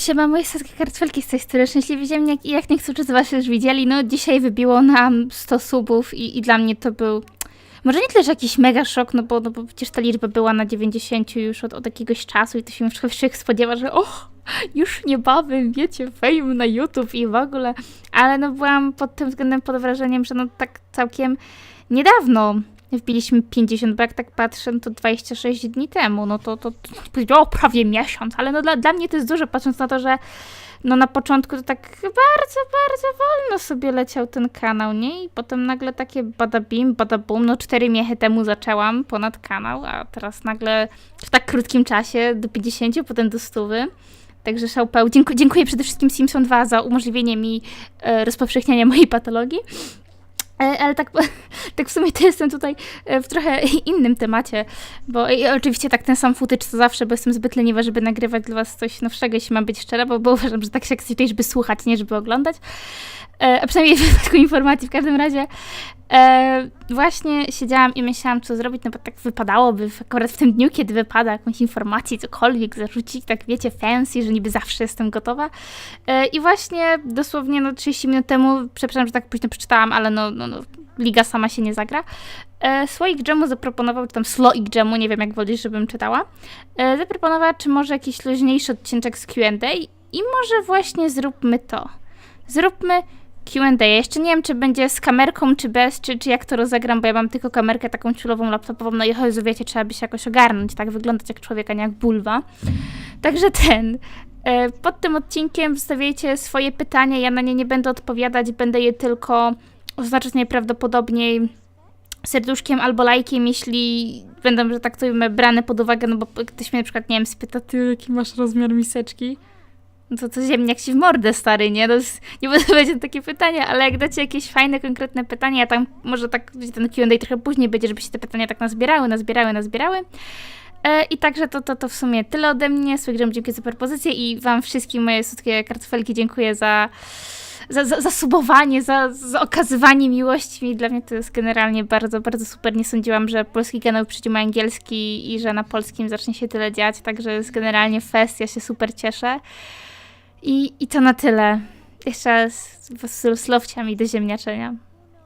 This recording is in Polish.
Siema, moje słodkie kartfelki z tej strony szczęśliwie ziemniak i jak niektórzy z was już widzieli, no dzisiaj wybiło nam 100 subów i, i dla mnie to był... Może nie tyle, że jakiś mega szok, no bo, no bo przecież ta liczba była na 90 już od, od jakiegoś czasu i to się wszyscy spodziewa, że och, już niebawem, wiecie, fame na YouTube i w ogóle. Ale no byłam pod tym względem pod wrażeniem, że no tak całkiem niedawno wbiliśmy 50, bo jak tak patrzę, no to 26 dni temu, no to, to, to o, prawie miesiąc, ale no dla, dla mnie to jest dużo, patrząc na to, że no na początku to tak bardzo, bardzo wolno sobie leciał ten kanał, nie? I potem nagle takie badabim, badabum, no cztery miechy temu zaczęłam ponad kanał, a teraz nagle w tak krótkim czasie do 50, potem do 100. Także szałpeł. Dziękuję, dziękuję przede wszystkim Simpson 2 za umożliwienie mi e, rozpowszechniania mojej patologii. E, Ale tak, tak w sumie to jestem tutaj e, w trochę innym temacie, bo oczywiście tak ten sam footage co zawsze, bo jestem zbyt leniwa, żeby nagrywać dla was coś nowszego, jeśli mam być szczera, bo, bo uważam, że tak się chcecie, żeby słuchać, nie żeby oglądać. E, A przynajmniej w wypadku informacji w każdym razie. E, właśnie siedziałam i myślałam, co zrobić, no bo tak wypadałoby w, akurat w tym dniu, kiedy wypada jakąś informację, cokolwiek zarzucić, tak wiecie, fancy, że niby zawsze jestem gotowa. E, I właśnie dosłownie no 30 minut temu, przepraszam, że tak późno przeczytałam, ale no, no, no liga sama się nie zagra. E, Słoik Dżemu zaproponował, czy tam Sloik Dżemu, nie wiem jak wolisz, żebym czytała, e, zaproponował, czy może jakiś luźniejszy odcinek z Q&A i może właśnie zróbmy to. Zróbmy Q&A. Jeszcze nie wiem, czy będzie z kamerką, czy bez, czy, czy jak to rozegram, bo ja mam tylko kamerkę taką ciulową, laptopową, no i Jezu, wiecie, trzeba by się jakoś ogarnąć, tak wyglądać jak człowiek, a nie jak bulwa. Także ten... e, Pod tym odcinkiem wstawiajcie swoje pytania, ja na nie nie będę odpowiadać, będę je tylko oznaczać najprawdopodobniej serduszkiem albo lajkiem, jeśli będą, że tak to brane pod uwagę, no bo ktoś mnie na przykład, nie wiem, spyta, ty jaki masz rozmiar miseczki? No to ziemniak ci w mordę, stary, nie? Nie będę powiedzieć takie pytania, ale jak dacie jakieś fajne, konkretne pytania, ja tam może tak, ten Q&A trochę później będzie, żeby się te pytania tak nazbierały, nazbierały, nazbierały. E, I także to, to, to w sumie tyle ode mnie. Słygram dziękuję za propozycję i wam wszystkim moje słodkie kartfelki dziękuję za, za, za, za subowanie, za, za okazywanie miłości mi. Dla mnie to jest generalnie bardzo, bardzo super. Nie sądziłam, że polski kanał przyjdzie angielski i że na polskim zacznie się tyle dziać, także jest generalnie fest, ja się super cieszę. I, i to na tyle. Jeszcze z z lowciami do ziemniaczenia.